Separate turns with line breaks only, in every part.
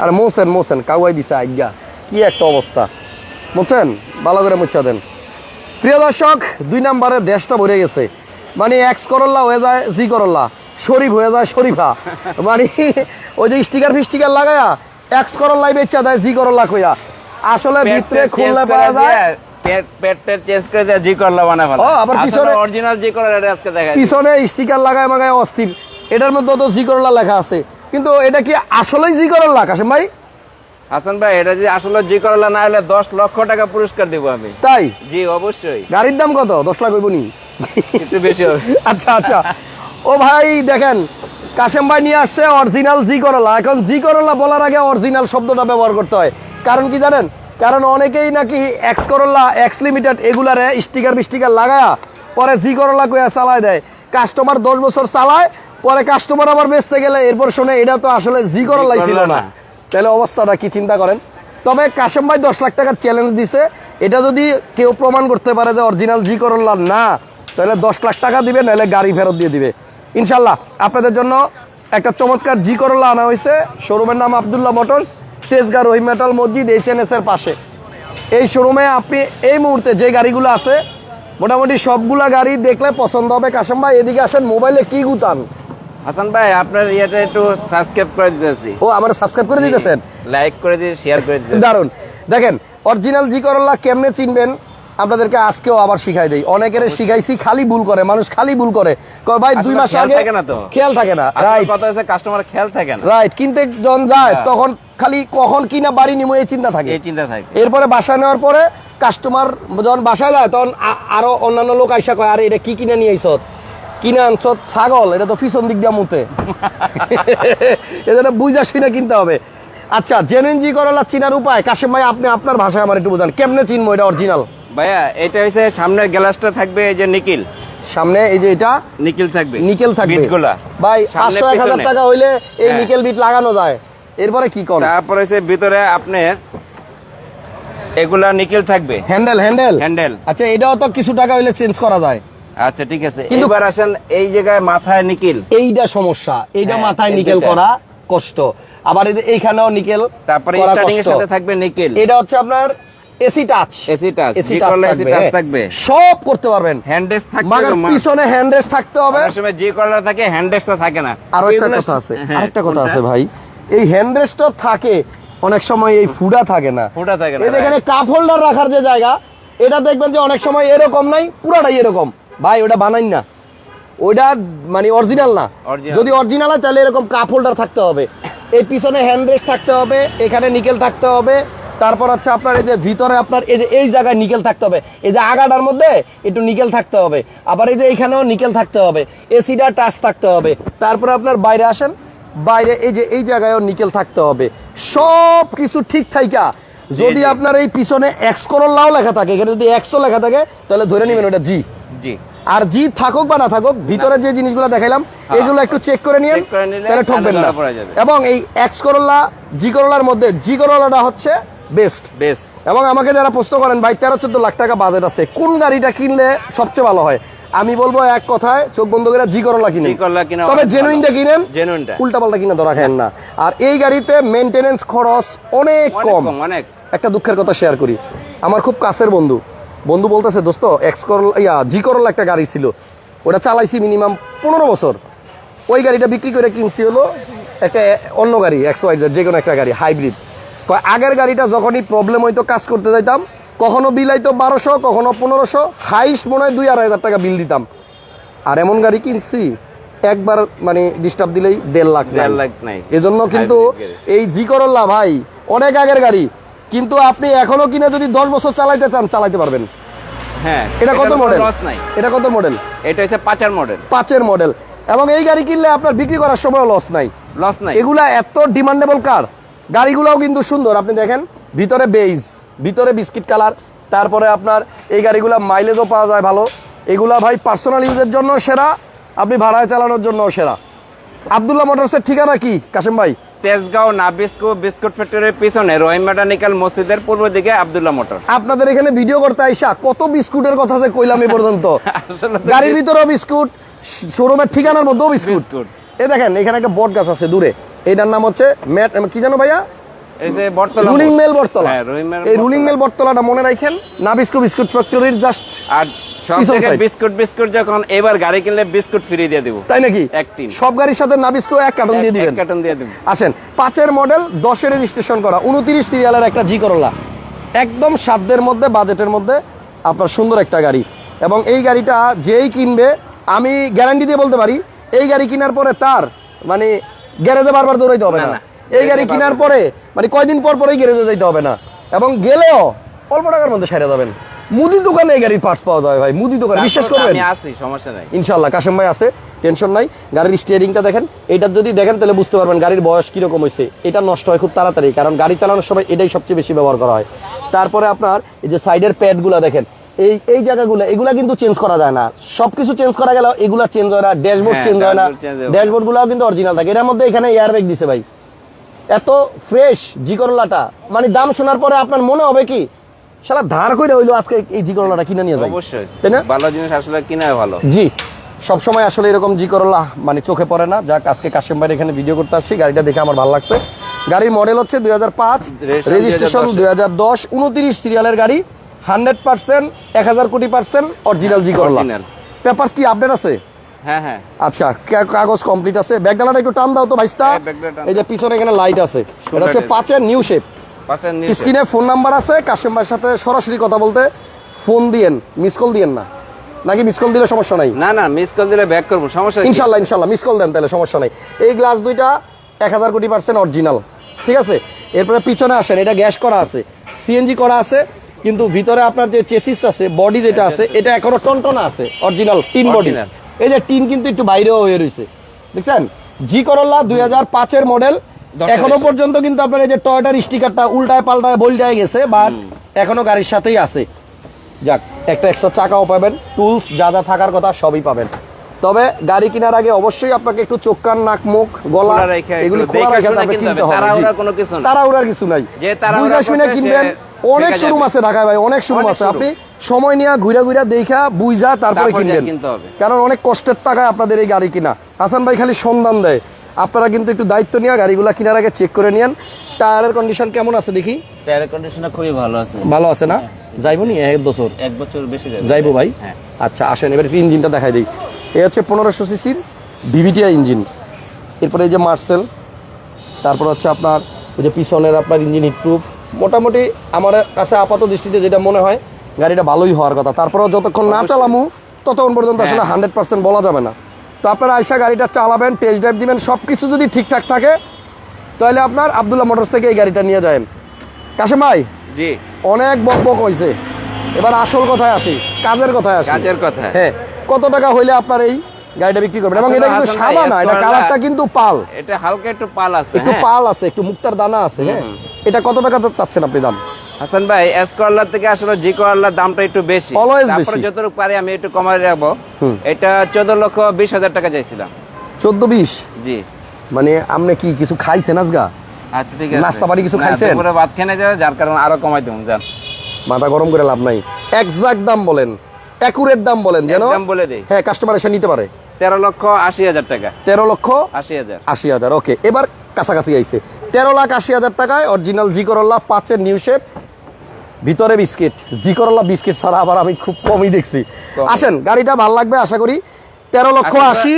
আর মোসেন মোসেন কাউয়াই দিছে আজ্ঞা। কি একটা অবস্থা। বুঝছেন ভালো করে মুছা দেন। প্রিয় দর্শক দুই নম্বরে দেশটা ভরে গেছে। মানে এক্স করল্লা হয়ে যায় জি করল্লা। শরীফ হয়ে যায় শরীফা। মানে ওই যে স্টিকার ফিস্টিকার লাগায়া এক্স করল্লাই বেচা দেয় জি করল্লা কইয়া আসলে ভিতরে খুললে পাওয়া যায়।
পেট পেট পেট চেঞ্জ করে জি করলা বানা ফেলা।
আবার পিছনে-
অরিজিনাল জি করলা আজকে দেখা
পিছনে স্টিকার লাগায় মাগায় অস্থির। এটার মধ্যে তো জি করল্লা লেখা আছে। কিন্তু এটা কি আসলেই জি করল্লা কাশেম ভাই?
হাসান ভাই এটা যদি আসলে জি করলা না হলে দশ লক্ষ টাকা পুরস্কার দিব আমি।
তাই?
জি অবশ্যই।
গাড়ির দাম কত? দশ লাখ হইব নি?
একটু বেশি হবে।
আচ্ছা আচ্ছা। ও ভাই দেখেন কাশেম ভাই নিয়ে আসছে অরিজিনাল জি করলা। এখন জি করলা বলার আগে অরিজিনাল শব্দটা ব্যবহার করতে হয়। কারণ কি জানেন? কারণ অনেকেই নাকি এক্স করলা এক্স লিমিটেড এগুলারে স্টিকার বিস্টিকার লাগায়া পরে জি করলা কইয়া চালায় দেয়। কাস্টমার দশ বছর চালায় পরে কাস্টমার আবার বেচতে গেলে এরপর শুনে এটা তো আসলে জি করলাই ছিল
করলা
না। তাহলে অবস্থাটা কি চিন্তা করেন? তবে কাশেম ভাই দশ লাখ টাকার চ্যালেঞ্জ দিছে। এটা যদি কেউ প্রমাণ করতে পারে যে অরিজিনাল জি করল্লা না তাহলে দশ লাখ টাকা দিবে নাহলে গাড়ি ফেরত দিয়ে দিবে। ইনশাল্লাহ আপনাদের জন্য একটা চমৎকার জি করল্লা আনা হয়েছে। শোরুমের নাম আবদুল্লাহ মোটরস তেজগা রহিম মেটাল মসজিদ এস এর পাশে। এই শোরুমে আপনি এই মুহূর্তে যে গাড়িগুলো আছে মোটামুটি সবগুলা গাড়ি দেখলে পছন্দ হবে। কাশেম ভাই এদিকে আসেন মোবাইলে কি গুতান?
হাসান ভাই আপনার ইয়েটা একটু সাবস্ক্রাইব করে দিতেছি।
ও আমার সাবস্ক্রাইব করে দিতেছেন?
লাইক করে দিয়ে শেয়ার করে
দারুণ দেখেন অরিজিনাল জি করল্লা কেমনে চিনবেন? আপনাদেরকে আজকেও আবার শিখাই দেই। অনেকের শিখাইছি খালি ভুল করে মানুষ খালি ভুল করে। ভাই দুই মাস আগে
থাকে না তো।
খেয়াল থাকে না। রাইট
কথা হচ্ছে কাস্টমার খেয়াল থাকে না।
রাইট কিনতে জন যায়
হ্যাঁ।
তখন খালি কখন কিনা বাড়ি নিমো এই চিন্তা থাকে।
এই চিন্তা থাকে।
এরপরে বাসায় নেওয়ার পরে কাস্টমার যখন বাসায় যায় তখন আরও অন্যান্য লোক আইসা কয় আরে এটা কি কিনে নিয়ে আইসত? কিনে আনছ ছাগল এটা তো পিছন দিক দিয়ে মুতে। এটা বুঝা শুনে কিনতে হবে। আচ্ছা করলা চিনার উপায়? কাশেম ভাই আপনি আপনার ভাষায় আমার একটু বোঝান। কেমনে চিনবো এটা অরিজিনাল
ভাইয়া এটা সামনের গ্লাসটা থাকবে এই যে নিকিল।
সামনে এই যে এটা?
নিকিল থাকবে।
নিকেল থাকবে।
বিটগুলা।
ভাই
সামনে
পাঁচশো এক হাজার
পেছনে।
টাকা হইলে এই
হ্যাঁ।
নিকেল বিট লাগানো যায়। এরপরে কি কর
তারপরে হচ্ছে ভিতরে আপনার এগুলা নিকেল থাকবে।
হ্যান্ডেল হ্যান্ডেল
হ্যান্ডেল
আচ্ছা এটাও তো কিছু টাকা হইলে চেঞ্জ করা যায়।
আচ্ছা ঠিক আছে।
কিন্তু-
এবার আসেন এই জায়গায় মাথায় নিকিল।
এইটা সমস্যা এইটা
হ্যাঁ,
মাথায় নিকেল করা কষ্ট। আবার এইখানেও নিকেল
তারপরে স্টার্টিং এর সাথে থাকবে নিকেল।
এটা হচ্ছে আপনার AC touch.
AC touch
AC touch থাকবে। সব করতে পারবেন।
হ্যান্ডেস থাকবে
মাগার
মা-
পিছনে হ্যান্ড রেস্ট থাকতে হবে।
অনেক সময় জি কলার থাকে হ্যান্ডেসটা থাকে না।
আরও একটা কথা আছে
হ্যাঁ,
আরেকটা কথা আছে ভাই। এই হ্যান্ড রেস্টটা থাকে অনেক সময় এই ফুডা থাকে না।
ফুটা থাকে না
এখানে কাপ হোল্ডার রাখার যে জায়গা এটা দেখবেন যে অনেক সময় এরকম নাই পুরাটাই এরকম। ভাই ওটা বানাই না। ওইটা মানে অরিজিনাল না। যদি অরিজিনাল হয় তাহলে এরকম কাপ হোল্ডার থাকতে হবে। এই পিছনে হ্যান্ড রেস্ট থাকতে হবে এখানে নিকেল থাকতে হবে। তারপর হচ্ছে আপনার এই যে ভিতরে আপনার এই যে এই জায়গায় নিকেল থাকতে হবে। এই যে আগাটার মধ্যে একটু নিকেল থাকতে হবে। আবার এই যে এখানেও নিকেল থাকতে হবে। এসিটা টাচ থাকতে হবে। তারপরে আপনার বাইরে আসেন। বাইরে এই যে এই জায়গায়ও নিকেল থাকতে হবে। সব কিছু ঠিক থাইকা। যদি আপনার এই পিছনে এক্স করল্লাও লেখা থাকে এখানে যদি এক্সও লেখা থাকে তাহলে ধরে নেবেন ওটা জি
জি।
আর জি থাকুক বা না থাকুক ভিতরে যে জিনিসগুলো দেখাইলাম এগুলো একটু চেক করে
নিলে
তাহলে ঠকবেন না। এবং এই এক্স করল্লা জি করল্লার মধ্যে জি করল্লাটা হচ্ছে বেস্ট
বেশ
এবং আমাকে যারা প্রশ্ন করেন ভাই তেরো চোদ্দ লাখ টাকা বাজেট আছে কোন গাড়িটা কিনলে সবচেয়ে ভালো হয়? আমি বলব এক কথায় চোখ বন্ধ করে জি কিনেন।
করলা কিনা
তবে জেনুইনটা কিনেন
জেনুইনটা
উল্টা পাল্টা কিনে ধরা খায়েন না। আর এই গাড়িতে মেনটেনেন্স খরচ অনেক কম।
অনেক।
একটা দুঃখের কথা শেয়ার করি। আমার খুব কাছের বন্ধু। বন্ধু বলতেছে দোস্ত এক্স করল ইয়া জি করল একটা গাড়ি ছিল। ওটা চালাইছি মিনিমাম পনেরো বছর। ওই গাড়িটা বিক্রি করে কিনছি হলো একটা অন্য গাড়ি এক্স ওয়াই যে কোনো একটা গাড়ি হাইব্রিড কয় আগের গাড়িটা যখনই প্রবলেম হইতো কাজ করতে যাইতাম কখনো বিল আইতো বারোশো কখনো পনেরোশো হাইস্ট মনে হয় দুই আড়াই হাজার টাকা বিল দিতাম। আর এমন গাড়ি কিনছি একবার মানে ডিস্টার্ব দিলেই দেড় লাখ
দেড় লাখ নাই।
এজন্য কিন্তু এই জি করল্লা ভাই অনেক আগের গাড়ি কিন্তু আপনি এখনও কিনে যদি দশ বছর চালাইতে চান চালাইতে পারবেন।
হ্যাঁ
এটা কত মডেল এটা কত মডেল
এটা হচ্ছে পাঁচার মডেল
পাঁচের মডেল এবং এই গাড়ি কিনলে আপনার বিক্রি করার সময় লস নাই।
লস নাই।
এগুলা এত ডিমান্ডেবল কার গাড়িগুলোও কিন্তু সুন্দর। আপনি দেখেন ভিতরে বেইজ ভিতরে বিস্কিট কালার তারপরে আপনার এই গাড়িগুলা মাইলেজও পাওয়া যায় ভালো। এগুলা ভাই পার্সোনাল ইউজের জন্য সেরা আপনি ভাড়ায় চালানোর জন্য সেরা। আবদুল্লাহ মোটরসের ঠিকানা কি কাশেম ভাই?
তেজগাঁও নাবিস্কো বিস্কুট ফ্যাক্টরির পিছনে রহিম মেকানিক্যাল মসজিদের পূর্ব দিকে আবদুল্লাহ মোটর।
আপনাদের এখানে ভিডিও করতে আইসা কত বিস্কুটের কথা যে কইলাম এই পর্যন্ত গাড়ির ভিতরেও বিস্কুট শোরুমের ঠিকানার মধ্যেও বিস্কুট। এ দেখেন এখানে একটা বট গাছ আছে দূরে। এটার নাম হচ্ছে ম্যাট কি জানো ভাইয়া?
এই যে বটতলা
রুলিং মেল বটতলা।
হ্যাঁ,
এই রুলিং মেল বটতলাটা মনে রাখেন নাবিস্কো বিস্কুট ফ্যাক্টরির জাস্ট
আর সব
পিছন
বিস্কুট বিস্কুট যখন এবার গাড়ি কিনলে বিস্কুট ফ্রি দিয়ে দিব।
তাই নাকি?
এক
সব গাড়ির সাথে নাবিস্কো এক কার্টন দিয়ে দিবেন।
কার্টন দিয়ে দিব।
আসেন পাঁচের মডেল দশের রেজিস্ট্রেশন করা উনত্রিশ সিরিয়ালের একটা জি করলা একদম সাধ্যের মধ্যে বাজেটের মধ্যে আপনার সুন্দর একটা গাড়ি। এবং এই গাড়িটা যেই কিনবে আমি গ্যারান্টি দিয়ে বলতে পারি এই গাড়ি কেনার পরে তার মানে গ্যারেজে বারবার দৌড়াইতে হবে
না।
এই গাড়ি কেনার পরে মানে কয়দিন পর পরেই গ্যারেজে যাইতে হবে না। এবং গেলেও অল্প টাকার মধ্যে সেরে যাবেন। মুদি দোকানে এই গাড়ির পার্টস পাওয়া যায় ভাই মুদি দোকানে। বিশ্বাস করবেন?
আমি আছি সমস্যা নাই।
ইনশাল্লাহ কাশেম ভাই আছে টেনশন নাই। গাড়ির স্টিয়ারিংটা দেখেন এটা যদি দেখেন তাহলে বুঝতে পারবেন গাড়ির বয়স কীরকম হয়েছে এটা নষ্ট হয় খুব তাড়াতাড়ি কারণ গাড়ি চালানোর সময় এটাই সবচেয়ে বেশি ব্যবহার করা হয়। তারপরে আপনার এই যে সাইডের প্যাডগুলো দেখেন এই এই জায়গাগুলো এগুলা কিন্তু চেঞ্জ করা যায় না। সবকিছু চেঞ্জ করা গেল এগুলা চেঞ্জ হয় না ড্যাশবোর্ড চেঞ্জ হয় না। ড্যাশবোর্ড গুলাও কিন্তু অরিজিনাল থাকে। এটার মধ্যে এখানে এয়ারব্যাগ দিছে ভাই। এত ফ্রেশ জিকরলাটা। মানে দাম শোনার পরে আপনার মনে হবে কি শালা ধার করে হইল আজকে এই জিকরলাটা কিনে নিয়ে যায়
অবশ্যই।
তাই না?
ভালো জিনিস আসলে কিনা ভালো।
জি। সবসময় আসলে এরকম জি করলা মানে চোখে পড়ে না। যাক আজকে কাশিম ভাইয়ের এখানে ভিডিও করতে আসছি গাড়িটা দেখে আমার ভালো লাগছে। গাড়ির মডেল হচ্ছে দুই হাজার পাঁচ রেজিস্ট্রেশন দুই হাজার দশ। উনত্রিশ সিরিয়ালের গাড়ি হান্ড্রেড পার্সেন্ট এক হাজার কোটি পার্সেন্ট অরিজিনাল জি করলা। পেপার্স কি আপডেট আছে?
হ্যাঁ হ্যাঁ।
আচ্ছা কাগজ কমপ্লিট আছে। ব্যাগডালাটা একটু টান দাও তো ভাইস্তা।
হ্যাঁ,
এই যে পিছনে এখানে লাইট আছে। এটা হচ্ছে পাঁচের নিউ শেপ। স্ক্রিনে ফোন নাম্বার আছে কাশিম ভাইয়ের সাথে সরাসরি কথা বলতে ফোন দিয়েন মিস কল দিয়েন না। নাকি মিস কল দিলে সমস্যা নাই?
না না মিস কল দিলে ব্যাক করব সমস্যা?
ইনশাল্লাহ ইনশাল্লাহ মিস কল দেন তাহলে সমস্যা নেই। এই গ্লাস দুইটা এক হাজার কোটি পার্সেন্ট অরিজিনাল ঠিক আছে? এরপরে পিছনে আসেন এটা গ্যাস করা আছে সিএনজি করা আছে কিন্তু ভিতরে আপনার যে চেসিস আছে বডি যেটা আছে এটা এখনও টনটনা আছে অরিজিনাল টিন বডি এই যে টিন কিন্তু একটু বাইরেও হয়ে রয়েছে দেখছেন? জি করল্লা দুই হাজার পাঁচের মডেল
এখনও।
পর্যন্ত কিন্তু আপনার এই যে টয়টার স্টিকারটা উল্টায় পাল্টায় বলটায় গেছে বাট এখনও গাড়ির সাথেই আছে যাক একটা এক্সট্রা চাকাও পাবেন টুলস যা যা থাকার কথা সবই পাবেন তবে গাড়ি কেনার আগে অবশ্যই আপনাকে একটু চোখ কান নাক মুখ গলা এগুলি
কিনতে হবে।
জি।
কোনো কিছু না।
তাড়াহুড়ার কিছু নাই বুঝা শুনে কিনবেন অনেক শোরুম আছে ঢাকায় ভাই অনেক শোরুম আছে আপনি সময় নিয়ে ঘুরে ঘুরে দেখা বুঝা তারপরে কিনবেন
কিনতে হবে।
কারণ অনেক কষ্টের টাকায় আপনাদের এই গাড়ি কিনা হাসান ভাই খালি সন্ধান দেয় আপনারা কিন্তু একটু দায়িত্ব নিয়ে গাড়িগুলো কেনার আগে চেক করে নিয়েন। টায়ারের কন্ডিশন কেমন আছে দেখি?
টায়ারের কন্ডিশনটা খুবই ভালো আছে।
ভালো আছে না? যাইবো নি? এক বছর?
এক বছর বেশি যাবে।
যাইবো ভাই?
হ্যাঁ।
আচ্ছা আসেন এবার ইঞ্জিনটা দেখাই দিই। এই হচ্ছে পনেরোশো সিসির ভিভিটিআই ইঞ্জিন। এরপরে এই যে মার্সেল তারপর হচ্ছে আপনার ওই যে পিছনের আপনার ইঞ্জিন হিটপ্রুফ মোটামুটি আমার কাছে আপাত দৃষ্টিতে যেটা মনে হয় গাড়িটা ভালোই হওয়ার কথা। তারপরেও যতক্ষণ না চালামু ততক্ষণ পর্যন্ত আসলে
হ্যাঁ।
হান্ড্রেড পার্সেন্ট বলা যাবে না। তো আপনারা আইসা গাড়িটা চালাবেন টেস্ট ড্রাইভ দিবেন সব কিছু যদি ঠিকঠাক থাকে তাহলে আপনার আবদুল্লাহ মোটরস থেকে এই গাড়িটা নিয়ে যাবেন। কাশেম ভাই?
জি।
অনেক বক বক হয়েছে এবার আসল কথায় আসি কাজের কথায় আসি।
কাজের কথা
হ্যাঁ কত টাকা হইলে আপনার এই গাড়িটা বিক্রি করবেন? এবং এটা কিন্তু সাদা না এটা কালারটা কিন্তু পাল।
এটা হালকা একটু পাল আছে
একটু
হ্যাঁ।
পাল আছে একটু মুক্তার দানা আছে হ্যাঁ। এটা কত টাকা চাচ্ছেন আপনি দাম?
হাসান ভাই এস করলার থেকে আসলে জি করলার দামটা একটু বেশি। তারপরে যতটুকু পারি আমি একটু কমাই রাখব। এটা চোদ্দ লক্ষ বিশ হাজার টাকা চাইছিলাম।
চোদ্দ বিশ?
জি।
মানে আপনি কি কিছু খাইছেন আজগা?
আচ্ছা ঠিক আছে।
নাস্তা পানি কিছু খাইছেন?
ভাত খেয়ে যাবে যার কারণে আরও কমাই দেবো যান।
মাথা গরম করে লাভ নাই। এক্সাক্ট দাম বলেন। অ্যাকুরেট দাম বলেন যেন
একদম বলে দেই।
হ্যাঁ কাস্টমার এসে নিতে পারে।
তেরো লক্ষ আশি হাজার টাকা।
তেরো লক্ষ
আশি হাজার।
আশি হাজার ওকে এবার কাছাকাছি আইছে। তেরো লাখ আশি হাজার টাকায় অরিজিনাল জি করল্লা পাঁচের নিউ শেপ ভিতরে বিস্কিট জি করল্লা বিস্কিট ছাড়া আবার আমি খুব কমই দেখছি। আসেন গাড়িটা ভালো লাগবে আশা করি। তেরো লক্ষ
আশি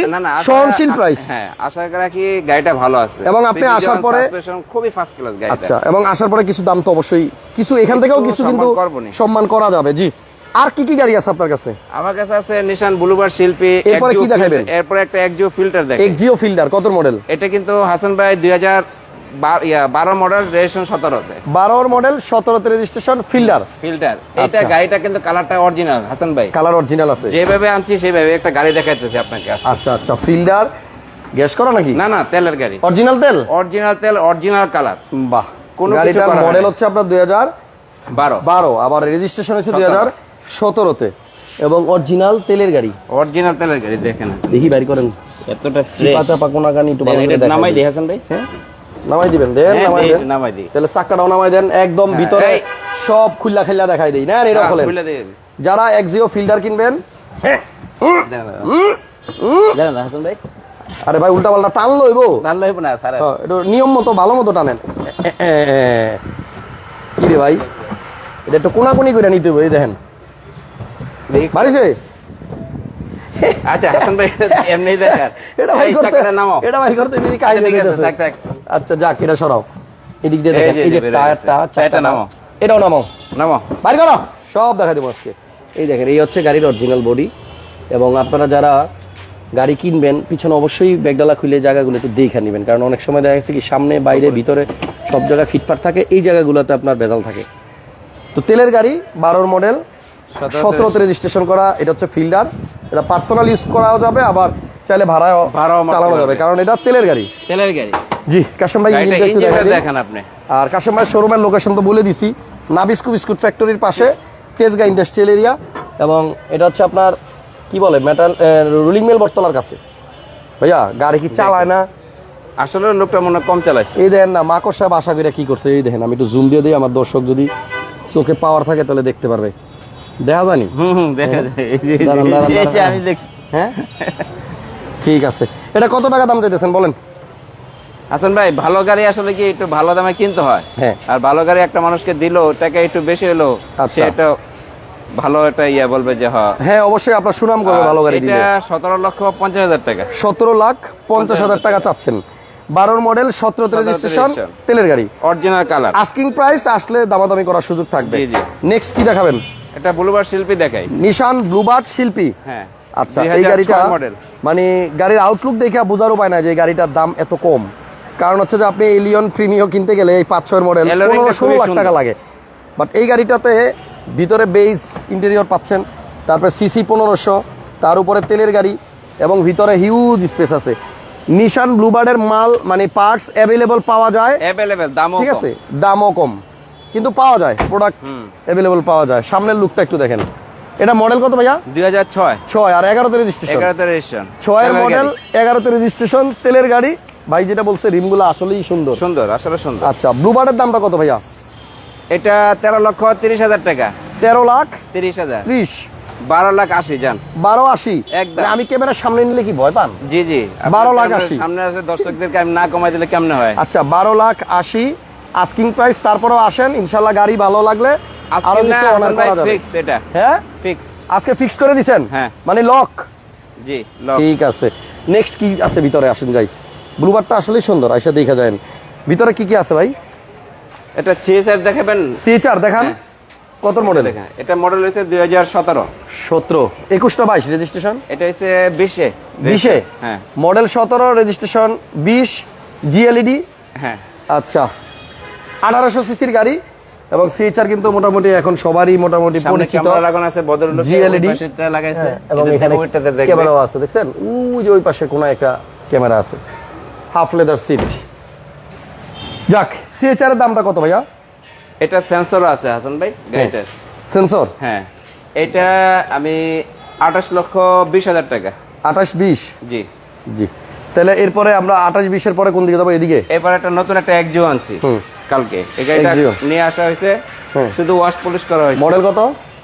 সহনশীল প্রাইস
হ্যাঁ আশা করা কি গাড়িটা ভালো আছে।
এবং আপনি আসার পরে-
খুবই ফার্স্ট ক্লাস গাড়িটা।
আচ্ছা এবং আসার পরে কিছু দাম তো অবশ্যই কিছু এখান থেকেও কিছু কিন্তু সম্মান করা যাবে জি। আর কি কি গাড়ি আছে আপনার কাছে?
আমার কাছে আছে নিশান ব্লুবার শিল্পী
এরপরে কি দেখাবেন?
এরপরে একটা একজিও ফিল্টার দেখেন
এক্সিও ফিল্ডার কত মডেল
এটা কিন্তু হাসান ভাই দুই হাজার বারো মডেল রেজিস্ট্রেশন সতেরোতে।
বারোর মডেল সতেরোতে রেজিস্ট্রেশন ফিল্ডার।
ফিল্টার এটা
আচ্ছা।
গাড়িটা কিন্তু কালারটা অরিজিনাল হাসান ভাই।
কালার অরিজিনাল আছে।
যেভাবে আনছি সেভাবে একটা গাড়ি দেখাইতেছি আপনাকে
আচ্ছা আচ্ছা। ফিল্ডার গ্যাস করা নাকি?
না না তেলের গাড়ি।
অরিজিনাল তেল?
অরিজিনাল তেল অরিজিনাল কালার
বাহ।
কোনো
গাড়িটার মডেল হচ্ছে আপনার দুই হাজার
বারো।
বারো। আবার রেজিস্ট্রেশন হচ্ছে দুই হাজার সতেরোতে। এবং অরিজিনাল তেলের গাড়ি।
অরিজিনাল তেলের গাড়ি দেখেন
দেখি বাইর করেন।
এতটা ফ্রেশ
পাতা পাকোনা গানি একটু ভালো করে দেখাই
নামাই।
দিই
ভাই।
হ্যাঁ? নামাই দিবেন দেন
হ্যাঁ,
নামাই দেন
নামাই দিই।
তাহলে চাক্কাটাও নামাই দেন একদম
হ্যাঁ,
ভিতরে সব খুল্লা খেল্লা দেখাই দেই। না এটা
হ্যাঁ,
খোলেন যারা এক্সিও ফিল্ডার কিনবেন
হাসান ভাই।
আরে ভাই উল্টা পাল্টা টান লইবো।
টান লইব না স্যার।
হ্যাঁ, একটু নিয়ম মতো ভালো মতো টানেন। কি রে ভাই? এটা একটু কোনাকুনি করে নিতে হবে দেখেন। বাড়িছে?
আচ্ছা হাসান ভাই এমনি দেখার
এটা ভাই করতে
নামাও।
এটা ভাই করতে কাজ দিতেছে।
থাক, থাক।
আচ্ছা যাক এটা সরাও। এদিক দিয়ে
এই
দেখেন
যে,
এই টায়ারটা
গেছে। টায়ারটা নামাও।
এটাও নামাও
নামাও
বাইর করো। সব দেখা দেবো আজকে। এই দেখেন এই হচ্ছে গাড়ির অরিজিনাল বডি এবং আপনারা যারা গাড়ি কিনবেন পিছনে অবশ্যই ব্যাগডালা খুলে জায়গাগুলো একটু দেখে নেবেন। কারণ অনেক সময় দেখা যাচ্ছে কি সামনে বাইরে ভিতরে সব জায়গায় ফিটফাট থাকে এই জায়গাগুলোতে আপনার ভেজাল থাকে। তো তেলের গাড়ি বারোর মডেল সতেরোতে রেজিস্ট্রেশন করা এটা হচ্ছে ফিল্ডার এটা পার্সোনাল ইউজ করাও যাবে আবার চাইলে
ভাড়াও
চালানো যাবে কারণ এটা তেলের গাড়ি।
তেলের গাড়ি।
জি। কাশেম ভাই।
দেখান আপনি।
আর কাশেম ভাই শোরুমের লোকেশন তো বলে দিছি। নাবিস্কু বিস্কুট ফ্যাক্টরির পাশে তেজগা ইন্ডাস্ট্রিয়াল এরিয়া এবং এটা হচ্ছে আপনার কি বলে মেটাল রুলিং মিল বটতলার কাছে। ভাইয়া গাড়ি কি চালায় না?
আসলে লোকটা মনে কম চালাইছে।
এই দেখেন না মাকড় সাহেব আশা করে কি করছে এই দেখেন আমি একটু জুম দিয়ে দিই আমার দর্শক যদি চোখে পাওয়ার থাকে তাহলে দেখতে পারবে। দেখা জানি
হুম হুম দেখা যায়। এই যে- এই যে-
দাঁড়ান, দাঁড়ান,
এই যে
দাঁড়ান।
আমি দেখছি।
হ্যাঁ? ঠিক আছে। এটা কত টাকা দাম চাইতেছেন বলেন?
হাসান ভাই ভালো গাড়ি আসলে কি একটু ভালো দামে কিনতে হয়?
হ্যাঁ।
আর ভালো গাড়ি একটা মানুষকে দিল টাকা একটু বেশি হলো
আচ্ছা।
সে একটা ভালো একটা ইয়া বলবে যে হ্যাঁ।
হ্যাঁ অবশ্যই আপনার সুনাম করবে ভালো গাড়ি দিলে।
এটা সতেরো লক্ষ পঞ্চাশ হাজার টাকা।
সতেরো লাখ পঞ্চাশ হাজার টাকা চাচ্ছেন। বারোর মডেল সতেরো রেজিস্ট্রেশন। তেলের গাড়ি।
অরিজিনাল কালার
আস্কিং প্রাইস আসলে দামাদামি করার সুযোগ থাকবে।
জি, জি।
নেক্সট কি দেখাবেন?
এটা বুলুবার শিল্পী দেখাই।
নিশান ব্লুবার্ড শিল্পী।
হ্যাঁ।
আচ্ছা এই গাড়িটা
মডেল
মানে গাড়ির আউটলুক দেখে বোঝার উপায় না যে গাড়িটার দাম এত কম। কারণ হচ্ছে যে আপনি এলিয়ন প্রিমিও কিনতে গেলে এই পাঁচ ছয়ের মডেল পনেরো ষোলো লাখ টাকা লাগে। বাট এই গাড়িটাতে ভিতরে বেস ইন্টেরিয়র পাচ্ছেন তারপরে সিসি পনেরোশো তার উপরে তেলের গাড়ি এবং ভিতরে হিউজ স্পেস আছে। নিশান ব্লুবার্ডের মাল মানে পার্টস অ্যাভেলেবল পাওয়া যায়।
অ্যাভেলেবেল দামও
ঠিক আছে? দামও কম। কিন্তু পাওয়া যায় প্রোডাক্ট। অ্যাভেলেবল পাওয়া যায়। সামনের লুকটা একটু দেখেন। এটা মডেল কত ভাইয়া?
দুই হাজার ছয়।
ছয় আর এগারোতে রেজিস্ট্রেশন
এগারোতে রেজিস্ট্রেশন
ছয়ের মডেল এগারোতে রেজিস্ট্রেশন তেলের গাড়ি ভাই যেটা বলছে রিমগুলো আসলেই সুন্দর।
সুন্দর আসলে সুন্দর।
আচ্ছা ব্লুবার্ডের দামটা কত ভাইয়া?
এটা তেরো লক্ষ তিরিশ হাজার টাকা।
তেরো লাখ
তিরিশ হাজার।
ত্রিশ।
বারো লাখ আশি যান
বারো আশি?
একদম।
মানে আমি ক্যামেরার সামনে নিলে কি ভয় পান?
জি জি।
12 লাখ আশি।
সামনে আছে দর্শকদেরকে আমি না কমাই দিলে কেমনে হয়?
আচ্ছা বারো লাখ আশি। আস্কিং প্রাইস তারপরেও আসেন। ইনশাল্লাহ গাড়ি ভালো লাগলে
আরও
কিছু অনার করা যাবে।
ফিক্স এটা।
হ্যাঁ?
ফিক্স
আজকে ফিক্স করে দিছেন?
হ্যাঁ।
মানে লক
জি লক
ঠিক আছে। নেক্সট কি আছে ভিতরে? আসেন যাই। ব্লুবারটা আসলেই সুন্দর আইসা দেখা যায় ভিতরে কি কি আছে ভাই?
এটা সিএসআর দেখাবেন?
সিএচআর দেখান। কত মডেল
দেখেন। এটা মডেল হয়েছে দুই হাজার সতেরো।
সতেরো। একুশটা বাইশ রেজিস্ট্রেশন
এটা হচ্ছে বিশে।
বিশে?
হ্যাঁ।
মডেল সতেরো রেজিস্ট্রেশন বিশ জিএলইডি
হ্যাঁ।
আচ্ছা। আঠারোশো সিসির গাড়ি এবং সিএচআর কিন্তু মোটামুটি এখন সবারই মোটামুটি
সামনে
পরিচিত।
ক্যামেরা লাগানো আছে বদরুল
GLED
লাগাইছে।
হ্যাঁ, এবং এখানে। ক্যামেরাও আছে দেখছেন? ওই যে ওই পাশে কোনো একটা ক্যামেরা আছে। Half leather seat. যাক সিএচআর এর দামটা কত ভাইয়া?
এটা সেন্সর আছে হাসান ভাই গাড়িটার
সেন্সর
হ্যাঁ। এটা আমি আঠাশ লক্ষ বিশ হাজার টাকা।
আঠাশ বিশ?
জি।
জি। তাহলে এরপরে আমরা আঠাশ বিশের পরে কোন দিকে যাব? এদিকে?
এবার একটা নতুন একটা একজিও আনছি। কালকে। এই গাড়িটা নিয়ে আসা হয়েছে। শুধু ওয়াশ পলিশ করা হয়েছে।
মডেল কত?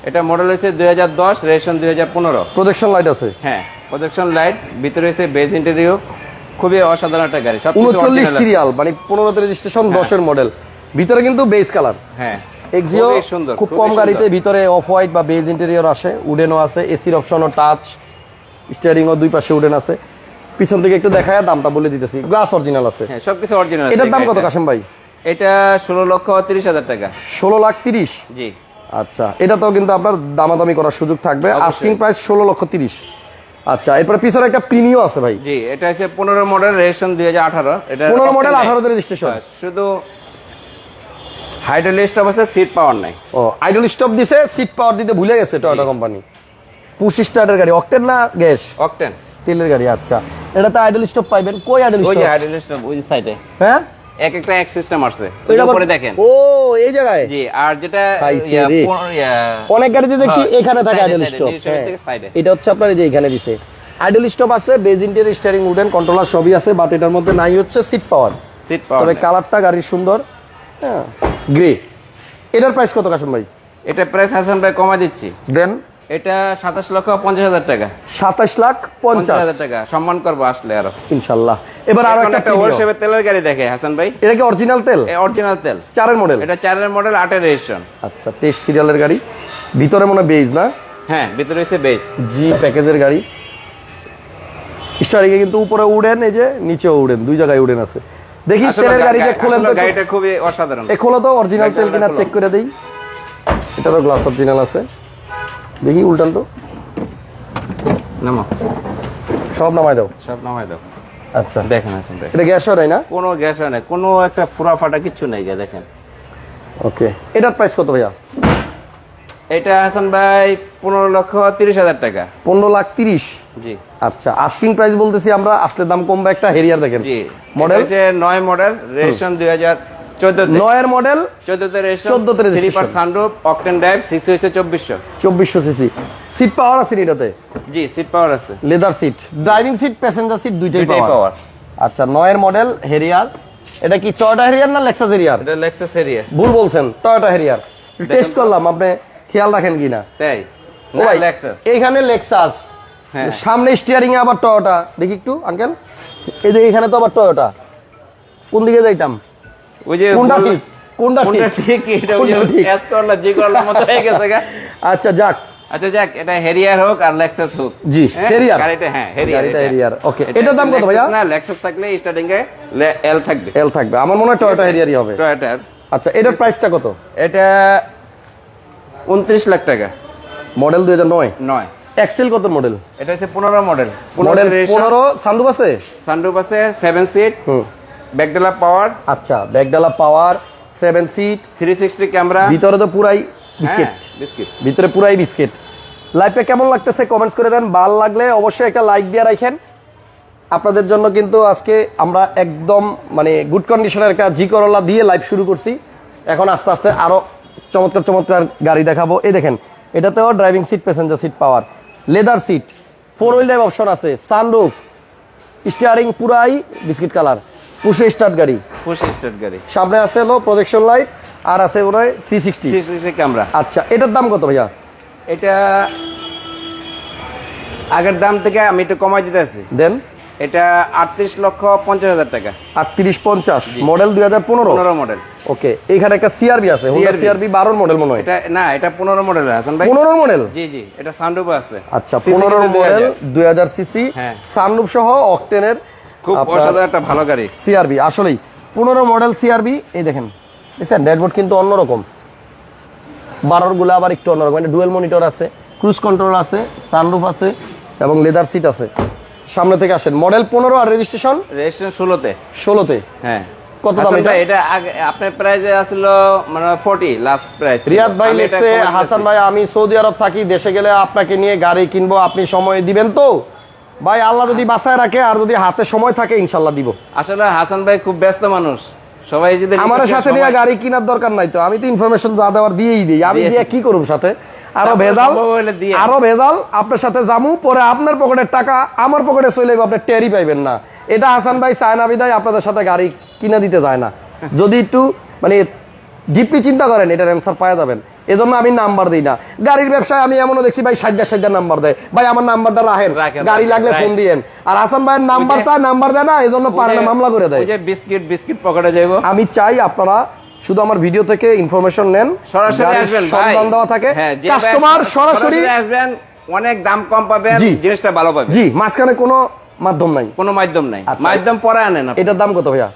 এটা মডেল হয়েছে দুই হাজার দশ রেজিস্ট্রেশন দুই হাজার পনেরো।
প্রজেকশন লাইট আছে?
হ্যাঁ প্রজেকশন লাইট ভিতরে হয়েছে বেজ ইন্টেরিও খুবই অসাধারণ একটা গাড়ি
উনচল্লিশ সিরিয়াল মানে পনেরোতে রেজিস্ট্রেশন দশের মডেল ভিতরে কিন্তু বেস কালার
হ্যাঁ।
এক্সিও খুব কম গাড়িতে ভিতরে অফ হোয়াইট বা বেজ ইন্টেরিয়র আসে উডেনও আছে এসির অপশনও টাচ স্টিয়ারিংও দুই পাশে উডেন আছে। পিছন থেকে একটু দেখায় দামটা বলে দিতেছি। গ্লাস অরিজিনাল আছে।
হ্যাঁ সবকিছু অরিজিনাল
এটার দাম কত কাশেম ভাই?
এটা ষোলো লক্ষ তিরিশ হাজার টাকা।
ষোলো লাখ তিরিশ?
জি।
আচ্ছা এটা তো কিন্তু আপনার দামাদামি করার সুযোগ থাকবে। আস্কিং প্রাইস ষোলো লক্ষ তিরিশ। আচ্ছা এরপরে পিছনে একটা প্রিনিও আছে ভাই।
জি এটা হচ্ছে পনেরো মডেল রেজিস্ট্রেশন দুই হাজার আঠারো। এটা
পনেরো মডেল। আঠারোতে রেজিস্ট্রেশন
হ্যাঁ, শুধু হাইড্রোলিস্ট অবশ্যই সিট পাওয়ার নাই।
ও আইডল স্টপ দিছে সিট পাওয়ার দিতে ভুলে গেছে টয়োটা কোম্পানি পুশ স্টার্টের গাড়ি অক্টেন না গ্যাস?
অকটেন
তেলের গাড়ি আচ্ছা। এটাতে আইডল স্টপ পাইবেন। কই আইডল
ওই যে
স্টপ
ওই সাইডে
হ্যাঁ?
এক একটা এক সিস্টেম আছে উপরে দেখেন।
ও এই জায়গায়?
জি আর যেটা।
অনেক গাড়িতে দেখছি
হ্যাঁ,
এখানে থাকে আইডল স্টপ
এ।
এটা হচ্ছে আপনার এই যে এখানে দিছে। আইডল স্টপ আছে beige interior steering wooden controller সবই আছে বাট এটার মধ্যে নাই হচ্ছে সিট পাওয়ার
সিট পাওয়ার
তবে কালারটা গাড়ির সুন্দর হ্যাঁ। গ্রে এটার প্রাইস কত কাশন ভাই?
এটা প্রাইস হাসান ভাই কমা দিচ্ছি।
দেন
এটা সাতাশ লক্ষ পঞ্চাশ হাজার টাকা।
সাতাশ লাখ
পঞ্চাশ। হাজার টাকা। সম্মান করব আসলে আরও।
ইনশাল্লাহ। এবার
আরও
একটা।
ওয়ার্কশপের তেলের গাড়ি দেখে হাসান ভাই।
এটা কি অরিজিনাল তেল?
অরিজিনাল তেল।
চারের মডেল
এটা চারের মডেল আটের রেজিস্ট্রেশন
আচ্ছা তেইশ সিরিয়ালের গাড়ি। ভিতরে মনে বেজ না?
হ্যাঁ ভিতরে হচ্ছে বেস
জি প্যাকেজের গাড়ি। স্টারিংয়ে কিন্তু উপরে উড়েন এই যে নিচেও উড়েন দুই জায়গায় উড়েন আছে। দেখি তেলের গাড়িটা খোলেন তো
গাড়িটা খুবই অসাধারণ।
এ খোলো তো অরিজিনাল তেল কিনা চেক করে দেই। এটারও গ্লাস অরিজিনাল আছে। দেখি উল্টান তো।
নামো
সব নামাই দাও।
সব নামাই দাও।
আচ্ছা।
দেখেন ভাই
এটা গ্যাস হয় না?
কোনো গ্যাস হয় না কোনো একটা ফুরা ফাটা কিচ্ছু নেই গা দেখেন।
ওকে। এটার প্রাইস কত ভাইয়া?
এটা হাসান ভাই পনেরো লক্ষ তিরিশ হাজার টাকা।
পনেরো লাখ তিরিশ?
জি।
আচ্ছা আস্কিং প্রাইস বলতেছি আমরা আসলে দাম কমবে একটা হেরিয়ার দেখেন।
জি।
মডেল
হচ্ছে নয় মডেল রেজিস্ট্রেশন দুই হাজার
নয়ের মডেল
চোদ্দতে রেজিস্ট্রেশন
14 তে
থ্রি
registration।
পার সানরুফ অকটেন ড্রাইভ সিসি হচ্ছে চব্বিশশো।
চব্বিশশো সিসি সিট পাওয়ার আছে এটাতে?
জি সিট পাওয়ার আছে।
Leather seat driving seat passenger seat দুইটাই
দুইটাই
পাওয়ার
পাওয়ার
আচ্ছা নয়ের মডেল হেরিয়ার এটা কি টয়োটা হেরিয়ার না লেক্সাস হেরিয়ার
এটা লেক্সাস এরিয়া
ভুল বলছেন টয়োটা হেরিয়ার টেস্ট করলাম আপনি খেয়াল রাখেন কিনা
তাই? লেক্সাস
এইখানে লেক্সাস
হ্যাঁ।
সামনে স্টিয়ারিং এ আবার টয়োটা দেখি একটু আঙ্কেল এই যে এখানে তো আবার টয়োটা কোন দিকে যাইতাম?
ওই যে
কোনটা ঠিক? কোনটা ঠিক?
এটা ওই যে করলা মতো হয়ে গেছে গা।
আচ্ছা যাক।
আচ্ছা যাক এটা হেরিয়ার হোক আর লেক্সাস হোক।
জি, Harrier।
গাড়িটা হ্যাঁ হেরিয়ার
গাড়িটা Harrier, okay। এটার দাম কত ভাইয়া?
না লেক্সাস থাকলে স্টার্টিং এ এল থাকবে।
এল থাকবে। আমার মনে হয় টয়োটা হেরিয়ারই হবে।
টয়োটার
আচ্ছা এটার প্রাইসটা কত?
এটা উনত্রিশ লাখ টাকা।
মডেল দুই হাজার নয়?
নয়।
এক্সটেল কত মডেল
এটা হচ্ছে পনেরো মডেল
মডেল পনেরো সানরুফ আছে?
সানরুফ আছে সেভেন সিট
হুম।
ব্যাকডেলা পাওয়ার।
আচ্ছা ব্যাগডালা power seven seat
three sixty camera
ভিতরে তো পুরাই বিস্কিট
বিস্কিট
ভিতরে পুরাই বিস্কিট লাইভটা কেমন লাগতেছে কমেন্টস করে দেন ভালো লাগলে অবশ্যই একটা লাইক দিয়ে রাখেন। আপনাদের জন্য কিন্তু আজকে আমরা একদম মানে গুড কন্ডিশনের একটা জি করলা দিয়ে লাইভ শুরু করছি। এখন আস্তে আস্তে আরও চমৎকার চমৎকার গাড়ি দেখাবো। এই দেখেন এটাতেও driving seat passenger seat power leather seat four wheel drive option আছে সানরুফ স্টিয়ারিং পুরাই বিস্কিট কালার পুষে স্টার্ট গাড়ি।
পুশ স্টার্ট গাড়ি।
সামনে আছে হলো প্রজেকশন লাইট আর আছে মনে হয় থ্রি সিক্সটি
ক্যামেরা
আচ্ছা এটার দাম কত ভাইয়া?
এটা আগের দাম থেকে আমি একটু কমাই দিতেছি।
দেন।
এটা আটত্রিশ লক্ষ পঞ্চাশ হাজার টাকা।
আটত্রিশ পঞ্চাশ মডেল দুই হাজার পনেরো?
পনেরো মডেল
ওকে এখানে একটা সিআরবি আছে সিআরবি বারোর মডেল মনে হয়।
এটা না এটা পনেরো মডেল হাসান ভাই
পনেরো মডেল
জি জি এটা সানরুফ আছে।
আচ্ছা পনেরো মডেল
2000
দুই হাজার। সিসি
হ্যাঁ।
সানরুফ সহ অকটেনের
খুব অসাধারণ একটা ভালো গাড়ি।
সিআরবি আসলেই। পনেরো মডেল সিআরবি এই দেখেন। দেখছেন? ড্যাশবোর্ড কিন্তু অন্যরকম। বারোরগুলো আবার একটু অন্যরকম। মানে ডুয়েল মনিটর আছে ক্রুজ কন্ট্রোল আছে সানরুফ আছে এবং লেদার সিট আছে। সামনে থেকে আসেন। মডেল পনেরো আর রেজিস্ট্রেশন
রেজিস্ট্রেশন ষোলোতে।
ষোলোতে।
হ্যাঁ।
কত দাম এটা?
এটা আপনার প্রাইজে আসলো মানে ফোর্টি লাস্ট প্রাইস
রিয়াদ ভাই লিখছে হাসান ভাই আমি সৌদি আরব থাকি দেশে গেলে আপনাকে নিয়ে গাড়ি কিনবো আপনি সময় দিবেন তো? ভাই আল্লাহ যদি বাসায় রাখে আর যদি হাতে সময় থাকে ইনশাল্লাহ দিব।
আসলে হাসান ভাই খুব ব্যস্ত মানুষ। সবাই যদি
আমার সাথে নিয়ে গাড়ি কেনার দরকার নাই তো। আমি তো ইনফরমেশন যা দেওয়ার দিয়েই দিই। আমি
দিয়ে-
কি করব সাথে?
আরও
ভেজাল। আরও ভেজাল আপনার সাথে জামু পরে আপনার পকেটের টাকা আমার পকেটে চলে যাবে, আপনি টেরি পাইবেন না। এটা হাসান ভাই চায়না বিদায় আপনাদের সাথে গাড়ি কিনে দিতে যায় না। যদি একটু মানে ডিপলি চিন্তা করেন এটার অ্যান্সার পাওয়া যাবেন। এজন্য আমি নাম্বার দিই না। গাড়ির ব্যবসায় আমি এমনও দেখছি ভাই সাজ্জা সাজ্জা নাম্বার দেয়। ভাই আমার নাম্বারটা রাখেন। গাড়ি লাগলে ফোন. দিয়েন। আর হাসান ভাইয়ের নাম্বার চায় নাম্বার দেয় না এজন্য পারে না মামলা করে দেয়।
ওই যে বিস্কিট বিস্কিট পকেটে যাইবো।
আমি চাই আপনারা শুধু আমার ভিডিও থেকে ইনফরমেশন নেন।
সরাসরি আসবেন
সন্ধান দেওয়া থাকে।
হ্যাঁ,
কাস্টমার সরাসরি
আসবেন অনেক দাম কম পাবেন জিনিসটা ভালো পাবেন।
জি মাঝখানে কোনো মাধ্যম নাই।
কোনো মাধ্যম নাই।
আচ্ছা।
মাধ্যম পরে আনেন।
এটার দাম কত ভাইয়া?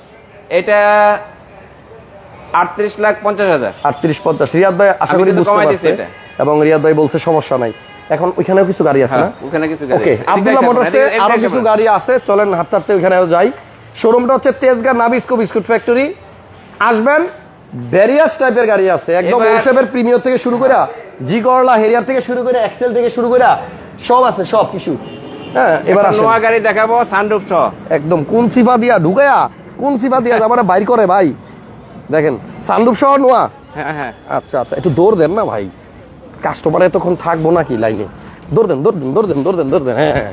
এটা আটত্রিশ লাখ পঞ্চাশ হাজার।
আটত্রিশ পঞ্চাশ। রিয়াদ ভাই আশা করি বুঝতে পারছে। এবং রিয়াদ ভাই বলছে সমস্যা নাই। এখন ওইখানেও কিছু গাড়ি আছে
হ্যাঁ,
না?
ওখানে কিছু গাড়ি
ওকে
আছে।
আব্দুল্লাহ মোটরসে
আরও
কিছু গাড়ি আছে চলেন হাঁটতে হাঁটতে ওইখানেও যাই। শোরুমটা হচ্ছে তেজগাঁ নাবিস্কো বিস্কুট ফ্যাক্টরি। আসবেন ভ্যারিয়াস টাইপের গাড়ি আছে। একদম ওলসেপের প্রিমিয়র থেকে শুরু করে জি করলা হেরিয়ার থেকে শুরু করে এক্সেল থেকে শুরু করে সব আছে সব কিছু। হ্যাঁ এবার
নোয়া গাড়ি দেখাবো সানরুফ
একদম কোন সিফা দিয়া ঢুকায়া কোন সিফা দিয়া আমার বাইর করে ভাই। দেখেন সানরূপ সহ নোয়া?
হ্যাঁ হ্যাঁ।
আচ্ছা আচ্ছা একটু দৌড় দেন না ভাই। কাস্টমার এতক্ষণ থাকব নাকি লাইনে দৌড় দেন দৌড় দেন দৌড় দেন দৌড় দেন দৌড় দেন হ্যাঁ হ্যাঁ।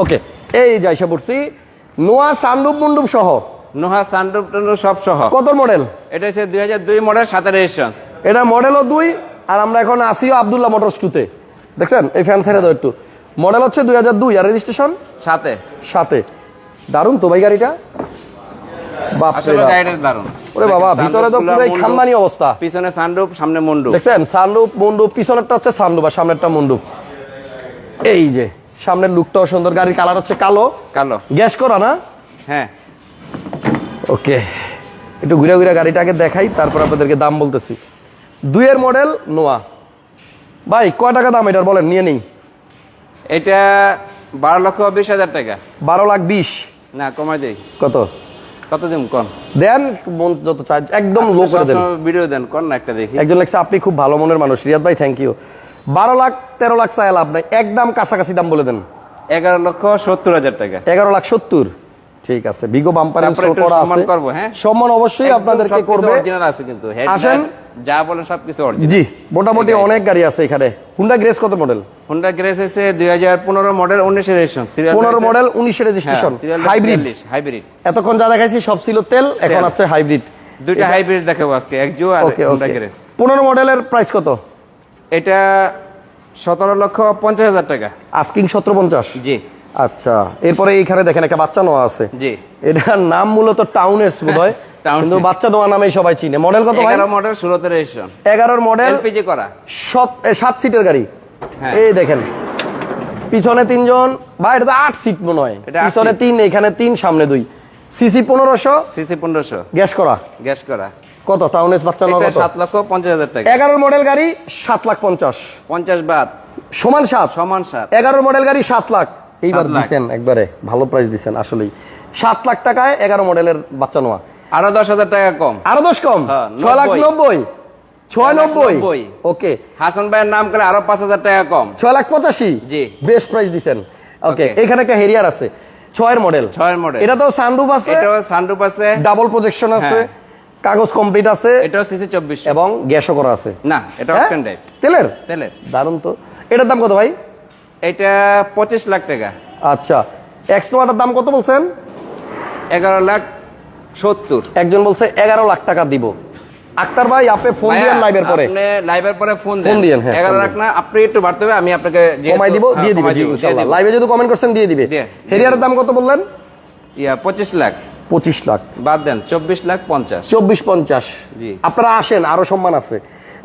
ওকে এই যাইসা পড়ছি নোয়া সানরূপ মন্ডুপ সহ।
নোহা সানরুফ টানরুফ সব সহ।
কত মডেল
এটা হচ্ছে দুই হাজার দুই মডেল সাতের রেজিস্ট্রেশন
এটা মডেলও দুই আর আমরা এখন আসিও আবদুল্লাহ মোটরস টুতে দেখছেন? এই ফ্যান ছেড়ে দাও একটু। মডেল হচ্ছে দুই হাজার দুই আর রেজিস্ট্রেশন
সাথে
সাথে দারুণ তো ভাই গাড়িটা।
আসলে গাড়িটার দারুণ
ওরে বাবা ভিতরে তো পুরো খানদানি অবস্থা।
পিছনে সানরুফ সামনে মন্ডু।
দেখছেন সানরুফ মন্ডুপ পিছনেরটা হচ্ছে সানরুফ আর সামনেরটা মন্ডুপ এই যে সামনের লুকটাও সুন্দর গাড়ির কালার হচ্ছে কালো।
কালো।
গ্যাস করা না।
হ্যাঁ।
ওকে একটু ঘুরে ঘুরে গাড়িটাকে দেখাই তারপর আপনাদেরকে দাম বলতেছি। দুইয়ের মডেল নোয়া। ভাই কয় টাকা দাম এটার বলেন নিয়ে নেই।
এটা বারো লক্ষ বিশ হাজার টাকা।
বারো লাখ বিশ।
না কমাই দেই।
কত?
কত দিন কন?
দেন মন যত চাই একদম লো করে দেন।
ভিডিও দেন কন না একটা দেখি?
একজন লেখছে আপনি খুব ভালো মনের মানুষ। রিয়াদ ভাই থ্যাংক ইউ বারো লাখ তেরো লাখ চাই লাভ নাই। একদম কাছাকাছি দাম বলে দেন।
এগারো লক্ষ সত্তর হাজার টাকা।
এগারো লাখ সত্তর। ঠিক আছে বিগো বাম্পার
একটু
করা আছে।
করব, হ্যাঁ?
সম্মান অবশ্যই আপনাদেরকে করবে।
অরিজিনাল আছে কিন্তু
আসেন।
যা বলেন সবকিছু অরিজিনাল
জি মোটামুটি অনেক গাড়ি আছে এখানে। হুন্ডা গ্রেস কত মডেল
হোন্ডা গ্রেস হাজার পনেরো মডেল উনিশের রেজিস্ট্রেশন
পনেরো মডেল উনিশের রেজিস্ট্রেশন হাইব্রিড
হাইব্রিড
এতক্ষণ যা দেখাইছি সব ছিল তেল এখন। আছে হাইব্রিড
দুইটা হাইব্রিড দেখাবো আজকে একজো আর
ওকে
হোন্ডা গ্রেস
পনেরো মডেলের প্রাইস কত?
এটা সতেরো লক্ষ পঞ্চাশ হাজার টাকা।
আস্কিং সতেরো পঞ্চাশ।
জি।
আচ্ছা এরপরে এইখানে দেখেন একটা বাচ্চা নোয়া আছে।
জি।
এটার নাম মূলত টাউনেস বোধ হয় কিন্তু বাচ্চা নোয়া নামেই সবাই চিনে। মডেল কত ভাই?
মডেল রেজিস্ট্রেশন
মডেল
এলপিজি করা।
সিটের গাড়ি।
হ্যাঁ।
এই দেখেন পিছনে তিনজন বা এটা তো আট সিট মনে হয়। পিছনে তিন এখানে তিন সামনে দুই। সিসি পনেরোশো
সিসি পনেরোশো।
গ্যাস করা।
গ্যাস করা।
কত? টাউনেস বাচ্চা নোয়া কত?
সাত লক্ষ পঞ্চাশ হাজার টাকা।
এগারোর মডেল গাড়ি সাত লাখ পঞ্চাশ।
পঞ্চাশ বাদ।
সমান সাত?
সমান সাত।
এগারোর মডেল গাড়ি সাত লাখ। এইবার। দিচ্ছেন একবারে ভালো প্রাইস দিচ্ছেন আসলেই। সাত লাখ টাকায় এগারো মডেলের বাচ্চা নোয়া
আরও দশ হাজার টাকা কম।
আরও দশ কম?
হ্যাঁ,
ছয় লাখ
নব্বই।
ছয় নব্বই। ওকে
হাসান ভাইয়ের নাম করে আরও পাঁচ হাজার টাকা কম।
ছয় লাখ পঁচাশি?
জি।
বেস্ট প্রাইস দিচ্ছেন ওকে এখানে একটা হেরিয়ার আছে। ছয়ের মডেল
ছয়ের model।
এটা তো সানরুফ আছে।
এটাও সানরুফ আছে।
ডাবল প্রজেকশন আছে।
হ্যাঁ।
কাগজ কমপ্লিট আছে।
এটাও সিসি চব্বিশ
এবং গ্যাসও করা আছে।
না এটা
হ্যাঁ?
অপশন ড্রাইভ
তেলের?
তেলের।
দারুণ তো। এটার দাম কত ভাই?
এটা পঁচিশ লাখ টাকা।
আচ্ছা। এক্স নোয়াটার দাম কত বলছেন?
এগারো লাখ সত্তর।
একজন বলছে এগারো লাখ টাকা দিব। আক্তার ভাই আপনি ফোন দিয়েন লাইভের পরে।
আপনি লাইভের পরে ফোন
ফোন দিয়েন, হ্যাঁ,
এগারো
ফোন
লাখ না আপনি একটু বাড়তে হবে আমি আপনাকে
কমাই দিব
হ্যাঁ,
দিয়ে দিবে জি
দিব,
ইনশাআল্লাহ লাইভে যদি কমেন্ট করছেন দিয়ে দিবে।
দিয়ে,
হেরিয়ারের দাম কত বললেন?
ইয়া পঁচিশ লাখ।
পঁচিশ লাখ।
বাদ দেন চব্বিশ লাখ পঞ্চাশ।
চব্বিশ পঞ্চাশ।
জি।
আপনারা আসেন আরও সম্মান আছে।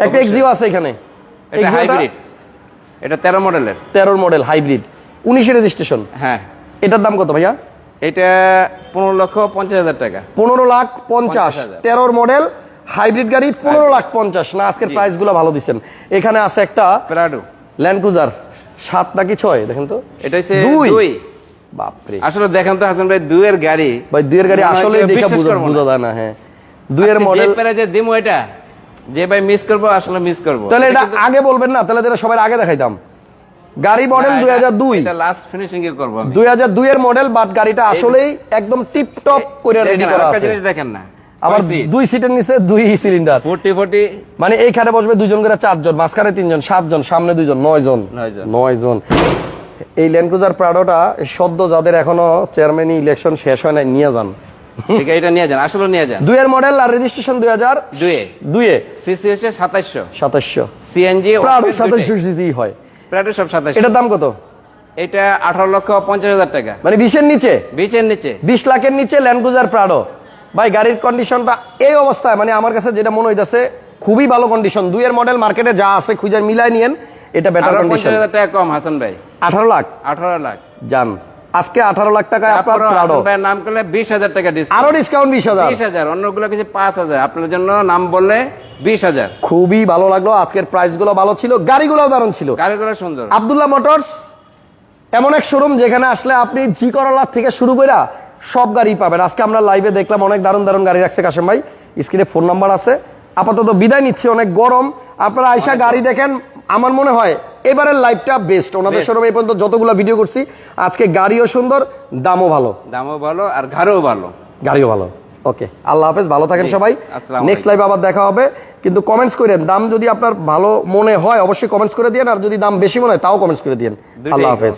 একটা এক্সিও আছে এখানে।
এটা হাইব্রিড এটা তেরো মডেলের।
তেরোর মডেল হাইব্রিড। উনিশের রেজিস্ট্রেশন।
হ্যাঁ।
এটার দাম কত ভাইয়া?
এটা পনেরো লক্ষ পঞ্চাশ হাজার টাকা।
পনেরো লাখ পঞ্চাশ।
50,000
তেরোর মডেল হাইব্রিড গাড়ি পনেরো লাখ পঞ্চাশ। না আজকের প্রাইসগুলো ভালো দিচ্ছেন এখানে আছে একটা
প্রাডো
ল্যান্ড ক্রুজার সাত নাকি ছয় দেখেন তো।
এটা হচ্ছে
দুই। বাপরে।
আসলে দেখেন তো হাসান ভাই দুইয়ের গাড়ি।
ভাই দুইয়ের গাড়ি আসলে বোঝা
না।
যায় না হ্যাঁ।
আজকে
মডেল
যে দিমো এটা যে ভাই মিস করব আসলে মিস করব।
তাহলে এটা আগে বলবেন না তাহলে যেটা সবার আগে দেখাইতাম। গাড়ি মডেল দুই হাজার দুই।
লাস্ট ফিনিশিং এ করব
দুই হাজার দুই এর মডেল বাট গাড়িটা আসলেই একদম টিপ টপ করে রেডি করা আছে।
জিনিস দেখেন না।
আবার দুই সিটের নিচে দুই সিলিন্ডার
ফোর্টি ফোর্টি।
মানে এইখানে বসবে দুজন করে চারজন মাঝখানে তিনজন সাতজন সামনে দুইজন নয় জন
নয় জন।
নয় জন এই ল্যান্ড ক্রুজার প্রাডোটা সদ্য যাদের এখনও চেয়ারম্যান ইলেকশন শেষ হয় নাই নিয়ে যান।
ঠিক এটা নিয়ে যান আসলে নিয়ে যান।
দুইয়ের মডেল আর রেজিস্ট্রেশন দুই হাজার
দুয়ে সিসি সাতাইশশো।
সাতাশশো
সিএনজি
সিসি হয়।
সব
এটার দাম কত?
এটা আঠারো লক্ষ পঞ্চাশ হাজার টাকা।
মানে বিশের নিচে?
বিচের নিচে।
বিশ লাখের নিচে ল্যান্ড ক্রুজার প্রাডো ভাই গাড়ির কন্ডিশনটা এই অবস্থায় মানে আমার কাছে যেটা মনে হইতেছে খুবই ভালো কন্ডিশন দুইয়ের মডেল মার্কেটে যা আছে খুঁজে মিলাই নিয়েন এটা বেটার কন্ডিশন
টাকা কম হাসান ভাই।
আঠারো লাখ?
আঠারো লাখ।
যান। আজকে আঠারো লাখ টাকায় আপনার
ভাইয়ের নাম করলে বিশ হাজার টাকা
আরও ডিসকাউন্ট বিশ হাজার।
বিশ হাজার অন্যগুলো কিছু পাঁচ হাজার। আপনার জন্য নাম বললে বিশ হাজার।
খুবই ভালো লাগল। আজকের প্রাইসগুলো ভালো ছিল। গাড়িগুলো দারুণ ছিল।
গাড়িগুলো সুন্দর।
আবদুল্লাহ মোটরস এমন এক শোরুম যেখানে আসলে আপনি জি করলার থেকে শুরু করে সব গাড়ি পাবেন। আজকে আমরা লাইভে দেখলাম অনেক দারুণ দারুণ গাড়ি রাখছে কাশেম ভাই। স্ক্রিনে ফোন নাম্বার আছে। আপাতত বিদায় নিচ্ছি। অনেক গরম। আপনারা আইসা গাড়ি দেখেন। আমার মনে হয় এবারের লাইফটা বেস্ট ওনাদের শোরুমে এই পর্যন্ত যতগুলো ভিডিও করছি আজকে গাড়িও সুন্দর দামও ভালো।
দামও ভালো আর ঘাড়ও ভালো।
গাড়িও ভালো। ওকে আল্লাহ হাফেজ ভালো থাকেন সবাই। নেক্সট লাইভ আবার দেখা হবে। কিন্তু কমেন্টস করেন দাম যদি আপনার ভালো মনে হয় অবশ্যই কমেন্টস করে দিয়েন আর যদি দাম বেশি মনে হয় তাও কমেন্টস করে দিয়েন। আল্লাহ হাফেজ।